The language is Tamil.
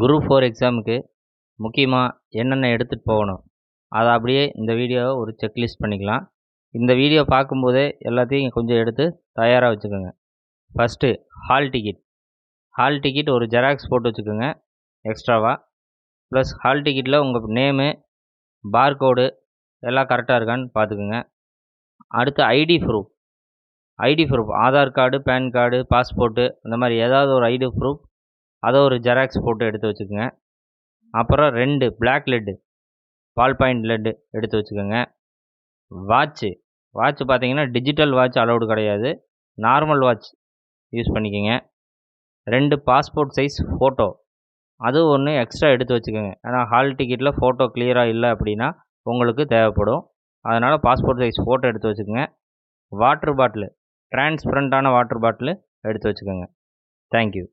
குரூப் ஃபோர் எக்ஸாமுக்கு முக்கியமாக என்னென்ன எடுத்துகிட்டு போகணும்? அதை அப்படியே இந்த வீடியோவை ஒரு செக்லிஸ்ட் பண்ணிக்கலாம். இந்த வீடியோ பார்க்கும்போதே எல்லாத்தையும் கொஞ்சம் எடுத்து தயாராக வச்சுக்கோங்க. First hall ticket hall ticket ஒரு ஜெராக்ஸ் போட்டு வச்சுக்கோங்க. எக்ஸ்ட்ராவாக ப்ளஸ் ஹால் டிக்கெட்டில் உங்கள் நேமு பார்கோடு எல்லாம் கரெக்டாக இருக்கான்னு பார்த்துக்குங்க. அடுத்து ID proof ID proof Aadhaar card pan card passport அந்த மாதிரி ஏதாவது ஒரு ஐடி ப்ரூஃப் அதை ஒரு ஜெராக்ஸ் போட்டு எடுத்து வச்சுக்கோங்க. அப்புறம் ரெண்டு black lead ball point lead எடுத்து வச்சுக்கோங்க. வாட்ச்சு வாட்ச் பார்த்தீங்கன்னா டிஜிட்டல் வாட்ச் அலௌடு கிடையாது. நார்மல் வாட்ச் யூஸ் பண்ணிக்கோங்க. ரெண்டு பாஸ்போர்ட் சைஸ் ஃபோட்டோ அது ஒன்று எக்ஸ்ட்ரா எடுத்து வச்சுக்கோங்க. ஏன்னா ஹால் டிக்கெட்டில் ஃபோட்டோ கிளியராக இல்லை அப்படின்னா உங்களுக்கு தேவைப்படும். அதனால் பாஸ்போர்ட் சைஸ் ஃபோட்டோ எடுத்து வச்சுக்கோங்க. வாட்ரு பாட்டிலு டிரான்ஸ்பரண்ட்டான வாட்ரு பாட்டிலு எடுத்து வச்சுக்கோங்க. Thank you